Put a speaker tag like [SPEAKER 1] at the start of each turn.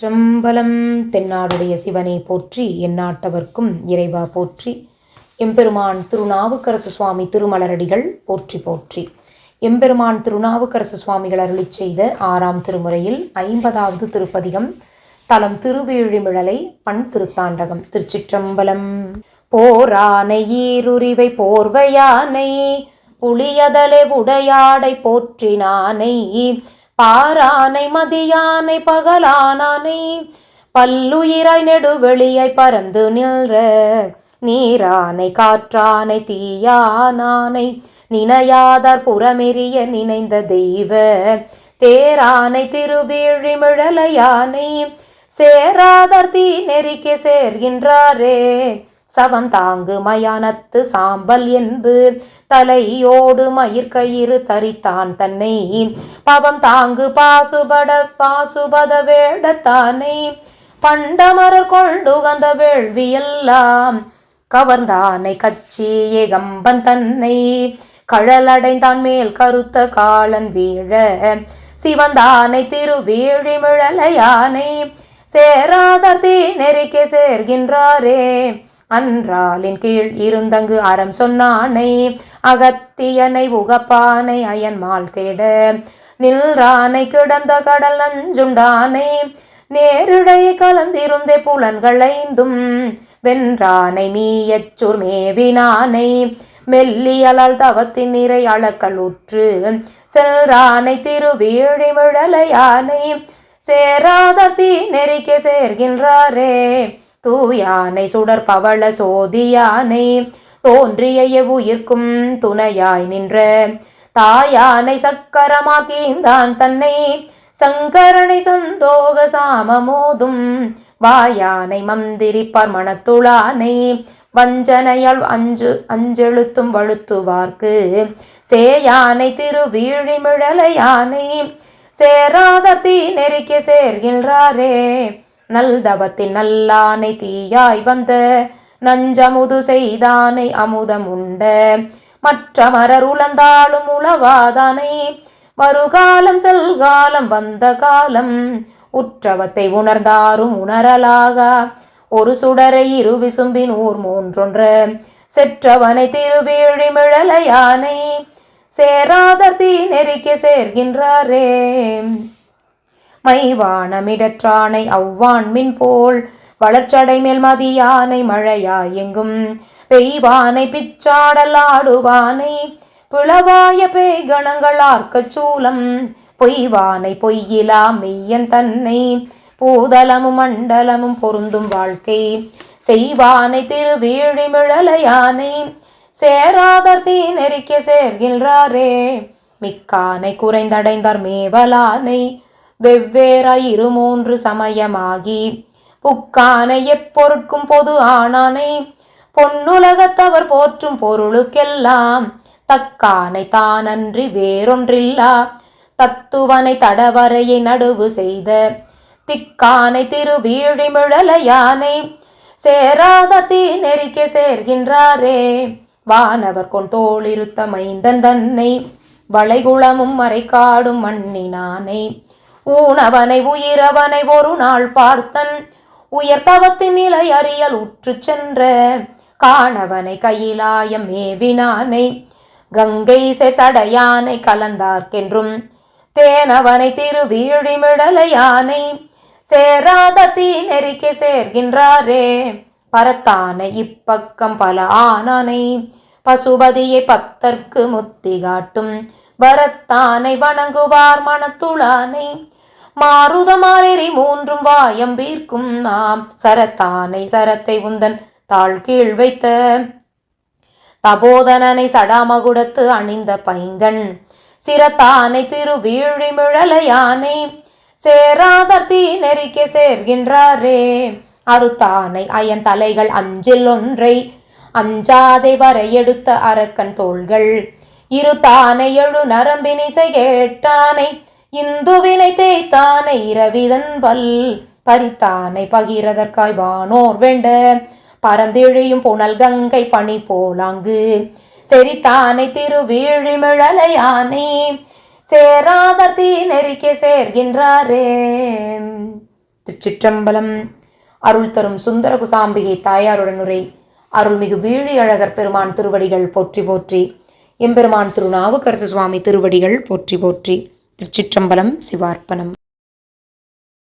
[SPEAKER 1] திருச்சிற்றம்பலம் தென்னாடுடைய சிவனை போற்றி எந்நாட்டவர்க்கும் இறைவா போற்றி. எம்பெருமான் திருநாவுக்கரசு சுவாமி திருமலரடிகள் போற்றி போற்றி. எம்பெருமான் திருநாவுக்கரசு சுவாமிகள் அருளிச் செய்த ஆறாம் திருமுறையில் ஐம்பதாவது திருப்பதிகம் தலம் திருவேழிமிழலை பண் திருத்தாண்டகம். திருச்சிற்றம்பலம். போரானை ஈருரிவை போர்வையானை புளியதலை உடையாடை போற்றினானை பாரானை மதியானை பகலானானை பல்லுயிராய் நெடுவெளியை பறந்து நின்ற நீரானை காற்றானை தீயானானை நினையாதார் புறமெறிய நினைந்த தெய்வ தேரானை திருவிழிமிழலையானை சேராதார் தீ நெறிக்க சேர்கின்றாரே. சவம் தாங்கு மயானத்து சாம்பல் என்பு. தலையோடு மயிர்கயிறு தரித்தான் தன்னை. பவம் தாங்கு பாசுபட பாசுபத வேடத்தானை. பண்டமரர் கொண்டுகந்த வேள்வியெல்லாம் கவர்ந்தானை கச்சி ஏகம்பன் தன்னை. கழலடைந்தான் மேல் கருத்த காலன் வீழ. சிவந்தானை திருவீழிமிழலையானை சேராதர் தீ நெறிக்கே சேர்கின்றாரே. அன்றாலின் கீழ் இருந்தங்கு அறம் சொன்னானை அகத்தியனை உகப்பானை அயன்மால் தேட நில்றானை கிடந்த கடல் நஞ்சுண்டானை நேரிடையே கலந்திருந்தே புலன்களைந்தும் வென்றானை மீயச்சூர் மேவினானை மெல்லியலால் தவத்தின் நிறை அளக்கல் உற்று செல்றானை திருவீழிமிழலையானை சேராதர் தீ நெறிக்க சேர்கின்றாரே. தூயானை சுடர் பவள சோதியானை தோன்றிய உயிர்க்கும் துணையாய் நின்ற. தாயானை சக்கரமாக்கிந்தான் தன்னை சங்கரனை சந்தோக சாமமோதும். வாயானை மந்திரிப்பார் மணத்துளானை வஞ்சனையால் அஞ்சு அஞ்செழுத்தும் வழுத்துவார்க்கு. சேயானை திருவீழிமிழலையானை சேராதர் தீ நெருக்கி சேர்கின்றாரே நல்தவத்தின் நல்லானை தீயாய் வந்த நஞ்சமுது செய்தானை அமுதம் உண்ட மற்ற மரர் உழந்தாலும் உளவாதானை வருகாலம் செல்காலம் வந்த காலம் உற்றவத்தை உணர்ந்தாரும் உணரலாக. ஒரு சுடரை இரு விசும்பின் ஊர் மூன்றொன்று செற்றவனை திருவீழிமிழலையானை சேராதர் தீ நெறிக்க சேர்கின்றாரே. மைவானமிடற்றானை அவ்வான் மின் போல் வளர்ச்சடை மேல் மதியானை மழையாய் எங்கும் பெய்வானை பிச்சாடல் ஆடுவானை பிளவாய பேய்கணங்கள் ஆர்க்கச் சூலம் பொய்வானை பொய்யிலா மெய்யன் தன்னை பூதலமும் மண்டலமும் பொருந்தும் வாழ்க்கை செய்வானை திருவீழிமிழலையானை சேராதர் தீ நெறிக்க சேர்கின்றாரே. மிக்கானை குறைந்தடைந்தார் மேவலானை. வெவ்வேறாய் இரு மூன்று சமயமாகி. புக்கானை எப்பொருட்கும் பொது ஆனானை பொன்னுலகத்தவர் போற்றும் பொருளுக்கெல்லாம் தக்கானை தானன்றி வேறொன்றில்லா. தத்துவனை தடவரையை நடுவு செய்த திக்கானை திருவீழிமிழலையானை. சேராத தீ நெறிக்க சேர்கின்றாரே. வானவர் கொண் தோளிருத்த மைந்தன் தன்னை வளைகுளமும் மறைக்காடும் மண்ணினானை ஊனவனை உயிரவனை ஒரு நாள் பார்த்தன் உயர்த்தவத்தின் நிலை அறியல் உற்று சென்ற காணவனை கையிலாயம் மேவினானை கங்கை சடையானை கலந்தார்க்கென்றும் தேனவனை திருவிழிமிடலையானை சேராத தீ நெறிக்க சேர்கின்றாரே. பரத்தானை இப்பக்கம் பல ஆனானை. பசுபதியை பத்தர்க்கு முத்தி காட்டும். வரத்தானை வணங்குவார் மனத்துளானை மாருதமாலெறி மூன்றும் வாயம் வீர்க்கும் நாம். சரத்தானை சரத்தை உந்தன் தாழ் கீழ் வைத்த. தபோதனனை சடாமகுடத்து அணிந்த பைங்கன் சிரத்தானை திருவீழிமிழலையானை. சேராதர் தீ நெறிக்க சேர்கின்றாரே. அறுத்தானை அயன் தலைகள் அஞ்சில் ஒன்றை அஞ்சாதை வரை எடுத்த அரக்கன் தோள்கள். இரு தானை எழு நரம்பினிசை கேட்டானை இந்துவினை தேய்த்தானை இரவிதன் பல். பறித்தானை பகிரதற்காய் வானோர் வேண்ட பரந்திழியும் புனல் கங்கை பணி போலாங்கு செரித்தானை திருவீழிமிழலையானை சேராதர் தீ நெறிக்க சேர்கின்றாரே. திருச்சிற்றம்பலம் அருள் தரும் சுந்தர குசாம்பிகை தாயாருடன் உரை. அருள்மிகு வீழி அழகர் பெருமான் திருவடிகள் போற்றி போற்றி. எம்பெருமான் திருநாவுக்கரசு சுவாமி திருவடிகள் போற்றி போற்றி. திருச்சிற்றம்பலம் சிவார்ப்பணம்.